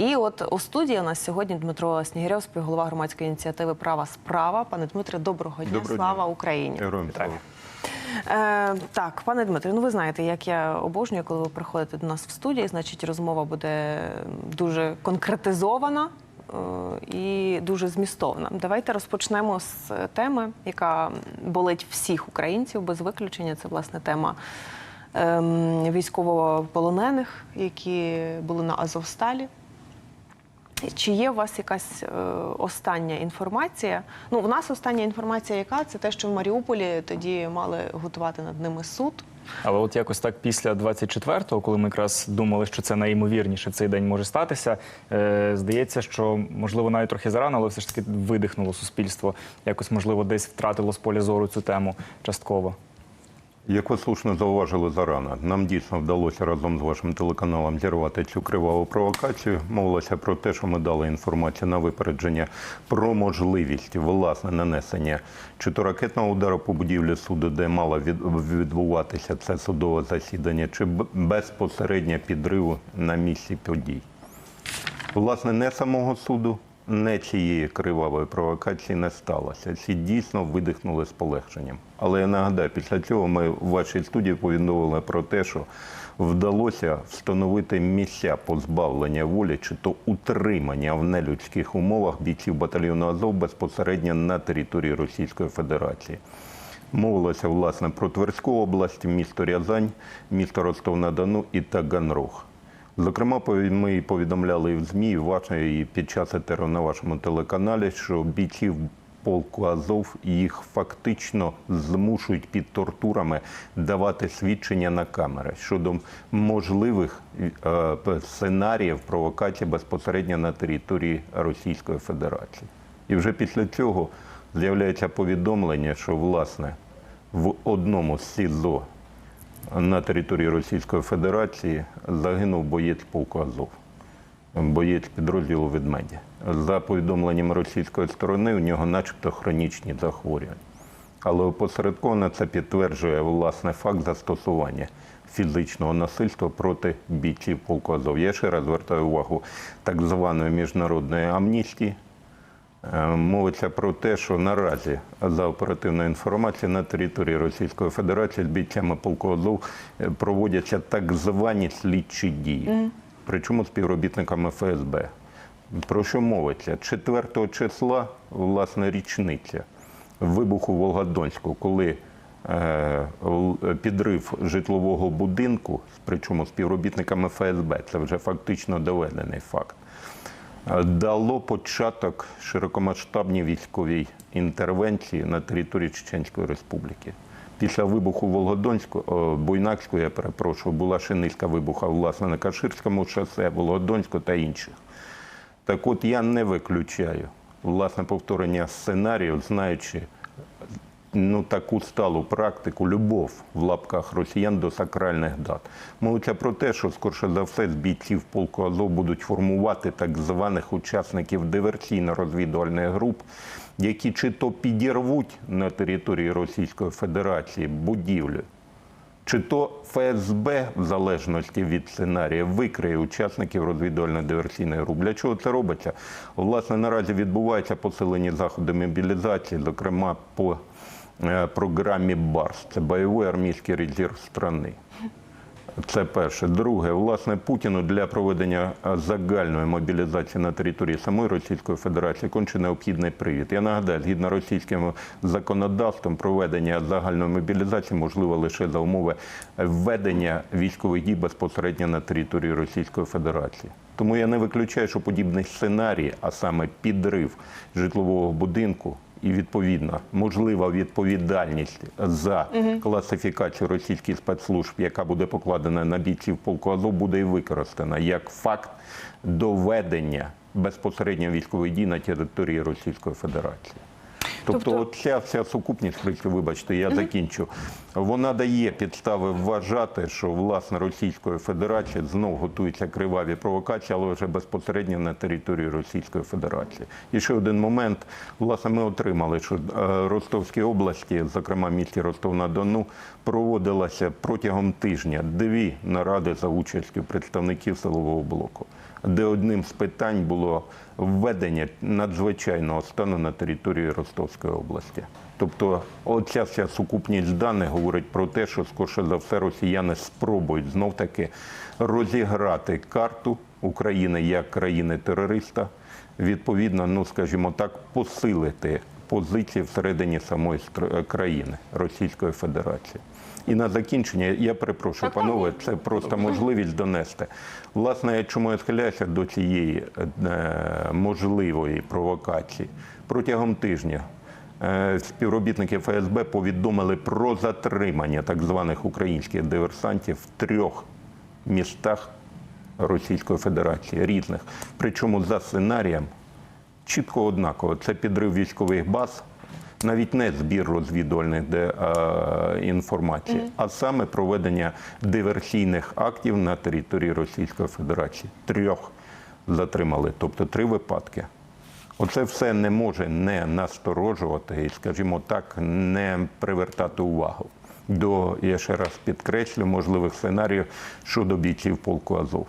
І от у студії у нас сьогодні Дмитро Снігирьов, співголова громадської ініціативи Права справа. Пане Дмитре, доброго дня. Доброго Слава дня. Україні. Героям слава. Е, так, пане Дмитре, ну ви знаєте, як я обожнюю, коли ви приходите до нас в студії, значить розмова буде дуже конкретизована е, і дуже змістовна. Давайте розпочнемо з теми, яка болить всіх українців без виключення. Це власне тема ем, військовополонених, які були на Азовсталі. Чи є у вас якась е, остання інформація? Ну, в нас остання інформація, яка це те, що в Маріуполі тоді мали готувати над ними суд. Але от якось так після 24-го, коли ми якраз думали, що це найімовірніше в цей день може статися, е, здається, що можливо навіть трохи зарано, але все ж таки видихнуло суспільство. Якось можливо десь втратило з поля зору цю тему частково. Як ви слушно зауважили зарано, нам дійсно вдалося разом з вашим телеканалом зірвати цю криваву провокацію. Мовилося про те, що ми дали інформацію на випередження про можливість власне нанесення чи то ракетного удару по будівлі суду, де мало від- відбуватися це судове засідання, чи безпосередньо підриву на місці подій. Власне, не самого суду, не цієї кривавої провокації не сталося. Всі дійсно видихнули з полегшенням. Але я нагадаю, після цього ми в вашій студії повідомили про те, що вдалося встановити місця позбавлення волі чи то утримання в нелюдських умовах бійців батальйону Азов безпосередньо на території Російської Федерації. Мовилося власне про Тверську область, місто Рязань, місто Ростов-на-Дону і Таганрог. Зокрема, ми повідомляли в ЗМІ, і під час етеру на вашому телеканалі, що бійців полку Азов їх фактично змушують під тортурами давати свідчення на камери щодо можливих е, сценаріїв провокації безпосередньо на території Російської Федерації. І вже після цього з'являється повідомлення, що власне в одному з СІЗО на території Російської Федерації загинув боєць полку Азов, боєць підрозділу «Ведмедя». За повідомленням російської сторони, у нього начебто хронічні захворювання. Але опосередковано це підтверджує власне факт застосування фізичного насильства проти бійців полку Азов. Я ще раз звертаю увагу так званої міжнародної амністії. Е, Мовиться про те, що наразі за оперативною інформацією на території Російської Федерації з бійцями полку Азов е, проводяться так звані слідчі дії, причому співробітниками ФСБ. Про що мовиться? 4 числа, власне, річниця вибуху Волгодонську, коли е, підрив житлового будинку, причому співробітниками ФСБ, це вже фактично доведений факт дало початок широкомасштабній військовій інтервенції на території Чеченської Республіки. Після вибуху Волгодонську, о, Буйнакського, я перепрошую, була ще низка вибуха власне на Каширському шосе, Волгодонську та інших. Так от я не виключаю власне повторення сценарію, знаючи ну, таку сталу практику, любов в лапках росіян до сакральних дат. Мовиться про те, що скорше за все з бійців полку Азов будуть формувати так званих учасників диверсійно-розвідувальних груп, які чи то підірвуть на території Російської Федерації будівлю, чи то ФСБ, в залежності від сценарія, викриє учасників розвідувально-диверсійної групи. Для чого це робиться? Власне, наразі відбуваються посилені заходи мобілізації, зокрема по програмі БАРС. Це бойовий армійський резерв страни. Це перше. Друге, власне, Путіну для проведення е, загальної мобілізації на території самої Російської Федерації конче необхідний привід. Я нагадаю, згідно російським законодавством, проведення загальної мобілізації можливо лише за умови введення військових дій безпосередньо на території Російської Федерації. Тому я не виключаю, що подібний сценарій, а саме підрив житлового будинку, і відповідно можлива відповідальність за класифікацію російських спецслужб, яка буде покладена на бійців полку Азов, буде і використана як факт доведення безпосередньо військових дій на території Російської Федерації. Тобто, Тобто- ця вся сукупність, вибачте, я закінчу. Вона дає підстави вважати, що власне Російської Федерації знов готуються криваві провокації, але вже безпосередньо на території Російської Федерації. І ще один момент. Власне, ми отримали, що е, Ростовській області, зокрема місті Ростов-на-Дону, проводилося протягом тижня дві наради за участю представників силового блоку, де одним з питань було введення надзвичайного стану на території Ростовської області. Тобто, оця вся сукупність даних говорить про те, що скорше за все росіяни спробують знов таки розіграти карту України як країни-терориста, відповідно, ну скажімо так, посилити позиції всередині самої країни Російської Федерації. І на закінчення я перепрошую, панове, це просто можливість донести. Власне, чому я схиляюся до цієї е, можливої провокації протягом тижня. Е, Співробітники ФСБ повідомили про затримання так званих українських диверсантів в трьох містах Російської Федерації різних. Причому за сценарієм чітко однаково. Це підрив військових баз, навіть не збір розвідувальних де, е, інформації, а саме проведення диверсійних актів на території Російської Федерації. Трьох затримали, тобто три випадки. Оце все не може не насторожувати і, скажімо так, не привертати увагу до, я ще раз підкреслю, можливих сценаріїв щодо бійців полку Азов.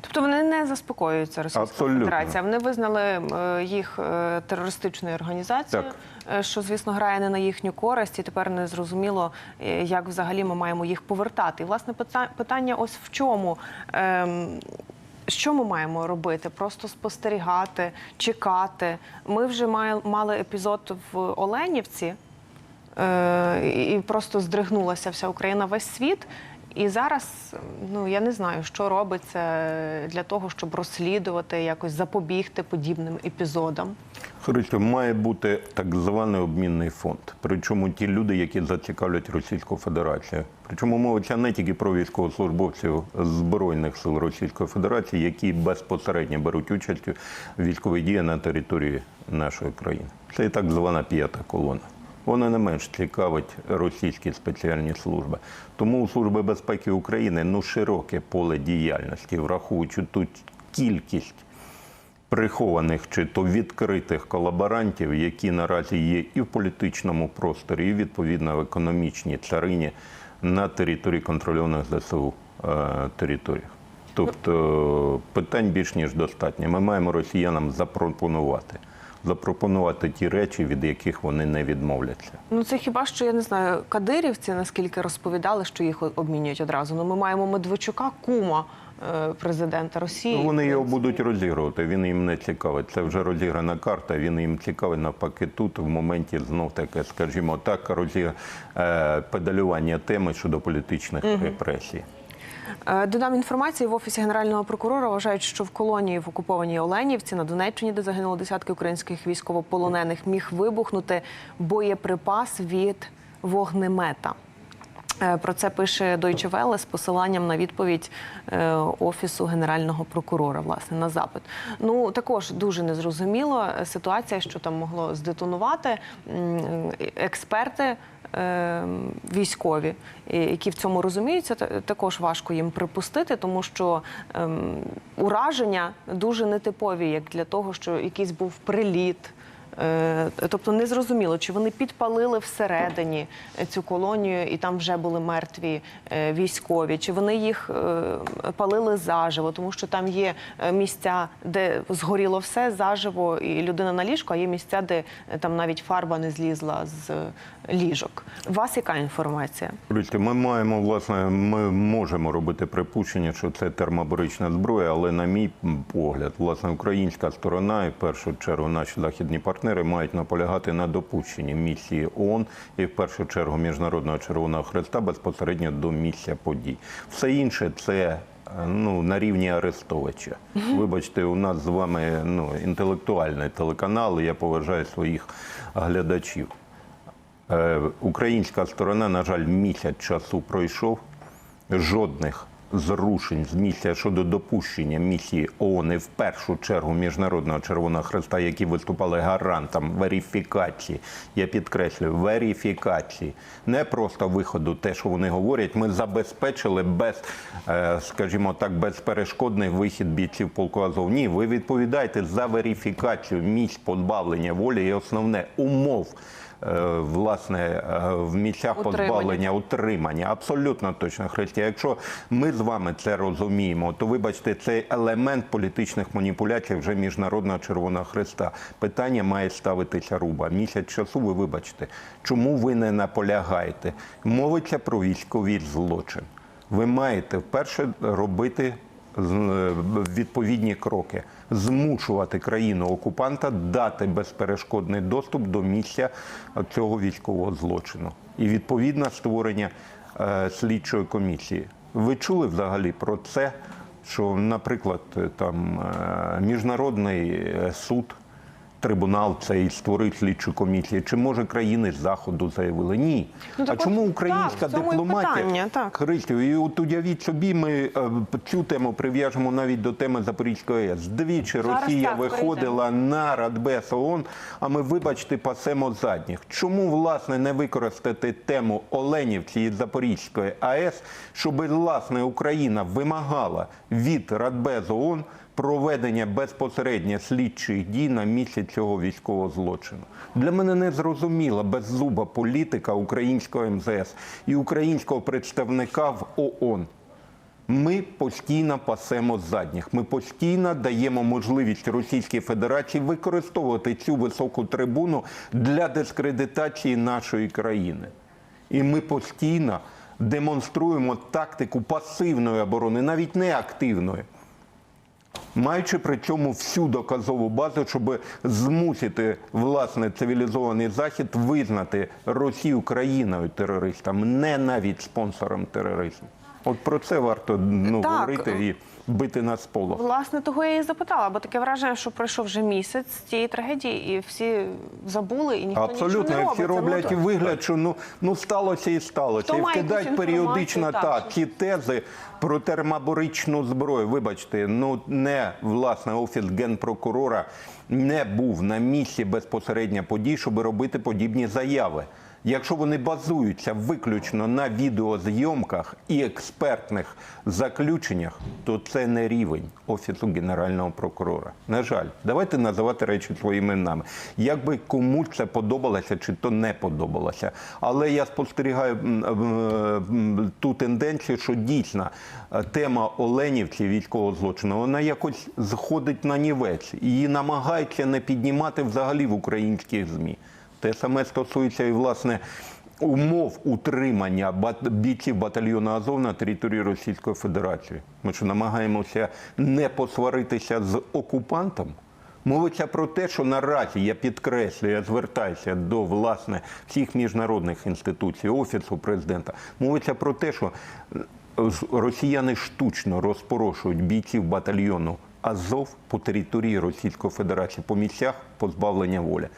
Тобто вони не заспокоюються Російська Абсолютно. Федерація. Вони визнали е, їх е, терористичною організацією, Так. е, що звісно грає не на їхню користь, і тепер не зрозуміло, як взагалі ми маємо їх повертати. І власне питання ось в чому. Що ми маємо робити? Просто спостерігати, чекати. Ми вже мали епізод в Оленівці, е, і просто здригнулася вся Україна, весь світ. І зараз ну я не знаю, що робиться для того, щоб розслідувати, якось запобігти подібним епізодам. Христо, має бути так званий обмінний фонд. Причому ті люди, які зацікавлять Російську Федерацію. Причому мовиться не тільки про військовослужбовців Збройних сил Російської Федерації, які безпосередньо беруть участь у військових діях на території нашої країни. Це і так звана п'ята колона. Вона не менш цікавить російські спеціальні служби. Тому у Служби безпеки України ну широке поле діяльності, враховуючи ту кількість прихованих чи то відкритих колаборантів, які наразі є і в політичному просторі, і відповідно в економічній царині на території контрольованих ЗСУ е, територіях. Тобто питань більш ніж достатньо. Ми маємо росіянам запропонувати. Запропонувати ті речі, від яких вони не відмовляться. Ну це хіба що я не знаю, кадирівці наскільки розповідали, що їх обмінюють одразу. Ну ми маємо Медведчука, кума президента Росії. Ну, вони його будуть розігрувати. Він їм не цікавить. Це вже розіграна карта. Він їм цікавий навпаки тут, в моменті знов таке, скажімо так, розі... е, педалювання теми щодо політичних репресій. Е, Додам інформації в офісі генерального прокурора вважають, що в колонії в окупованій Оленівці на Донеччині, де загинуло десятки українських військовополонених, міг вибухнути боєприпас від вогнемета. Е, Про це пише Deutsche Welle з посиланням на відповідь е, офісу генерального прокурора, власне, на запит. Ну також дуже незрозуміло е, ситуація, що там могло здетонувати. Експерти військові, які в цьому розуміються, та- також важко їм припустити, тому що ем, ураження дуже нетипові, як для того, що якийсь був приліт. Е, Тобто не зрозуміло, чи вони підпалили всередині цю колонію, і там вже були мертві е, військові, чи вони їх е, палили заживо, тому що там є місця, де згоріло все заживо, і людина на ліжку, а є місця, де там навіть фарба не злізла з ліжок. У вас яка інформація? Ми маємо власне, ми можемо робити припущення, що це термобарична зброя, але на мій погляд, власне, українська сторона і в першу чергу наші західні партнери мають наполягати на допущенні місії ООН і в першу чергу Міжнародного Червоного Хреста безпосередньо до місця подій. Все інше це. Ну, на рівні Арестовича. Вибачте, у нас з вами ну, інтелектуальний телеканал, і я поважаю своїх глядачів. Е, Українська сторона, на жаль, місяць часу пройшов. Жодних зрушень з місця щодо допущення місії ООН і в першу чергу Міжнародного Червоного Хреста, які виступали гарантом верифікації, я підкреслюю, верифікації, не просто виходу, те, що вони говорять, ми забезпечили без, е, скажімо так, безперешкодний вихід бійців полку Азов. Ні, ви відповідаєте за верифікацію місць позбавлення волі і основне умов. Е, Власне, е, в місцях Утримання. позбавлення утримання. Абсолютно точно, Христя. Якщо ми з вами це розуміємо, то вибачте, цей елемент політичних маніпуляцій вже міжнародного Червоного Христа. Питання має ставитися руба. Місяць часу, ви вибачте, чому ви не наполягаєте? Мовиться про військовий злочин. Ви маєте вперше робити відповідні кроки, змушувати країну окупанта дати безперешкодний доступ до місця цього військового злочину і відповідно створення е, слідчої комісії. Ви чули взагалі про це? Що, наприклад, е, там е, міжнародний е, суд трибунал цей створив слідчу комісію. Чи може країни з заходу заявили? Ні. Ну, а так чому українська так, дипломатія? питання, так. Христю, і от уявіть собі, ми е, цю тему прив'яжемо навіть до теми Запорізької АЕС. Двічі Зараз Росія так, виходила на Радбез ООН, а ми, вибачте, пасемо задніх. Чому, власне, не використати тему Оленівці і Запорізької АЕС, щоб, власне, Україна вимагала від Радбез ООН проведення безпосередньо слідчих дій на місці цього військового злочину. Для мене не зрозуміла беззуба політика українського МЗС і українського представника в ООН. Ми постійно пасемо задніх. Ми постійно даємо можливість Російській Федерації використовувати цю високу трибуну для дискредитації нашої країни. І ми постійно демонструємо тактику пасивної оборони, навіть не активної маючи при цьому всю доказову базу, щоб змусити власне цивілізований захід визнати Росію країною терористам, не навіть спонсором тероризму. От про це варто ну, Так. говорити і бити на сполох. Власне, того я і запитала, бо таке враження, що пройшов вже місяць з цієї трагедії, і всі забули, і ніхто Абсолютно, нічого не і робить. всі роблять ну, вигляд, що ну, ну сталося і сталося. Хто і вкидають періодично так, так, ті тези про термобаричну зброю. Вибачте, ну не власне офіс генпрокурора не був на місці безпосередньо подій, щоб робити подібні заяви. Якщо вони базуються виключно на відеозйомках і експертних заключеннях, то це не рівень офісу генерального прокурора. На жаль, давайте називати речі своїми іменами. Як би комусь це подобалося, чи то не подобалося. Але я спостерігаю м, м, ту тенденцію, що дійсно е, тема Оленівці військового злочину вона якось зходить на нівець. Її намагаються не піднімати взагалі в українських змі. Те саме стосується і власне умов утримання бійців батальйону Азов на території Російської Федерації. Ми що намагаємося не посваритися з окупантом. Мовиться про те, що наразі я підкреслюю, я звертаюся до власне всіх міжнародних інституцій, офісу президента. Мовиться про те, що е, росіяни штучно розпорошують бійців батальйону Азов по території Російської Федерації по місцях позбавлення волі,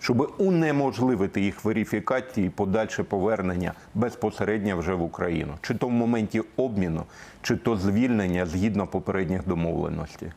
щоб унеможливити їх верифікації і подальше повернення безпосередньо вже в Україну, чи то в моменті обміну, чи то звільнення згідно попередніх домовленостей.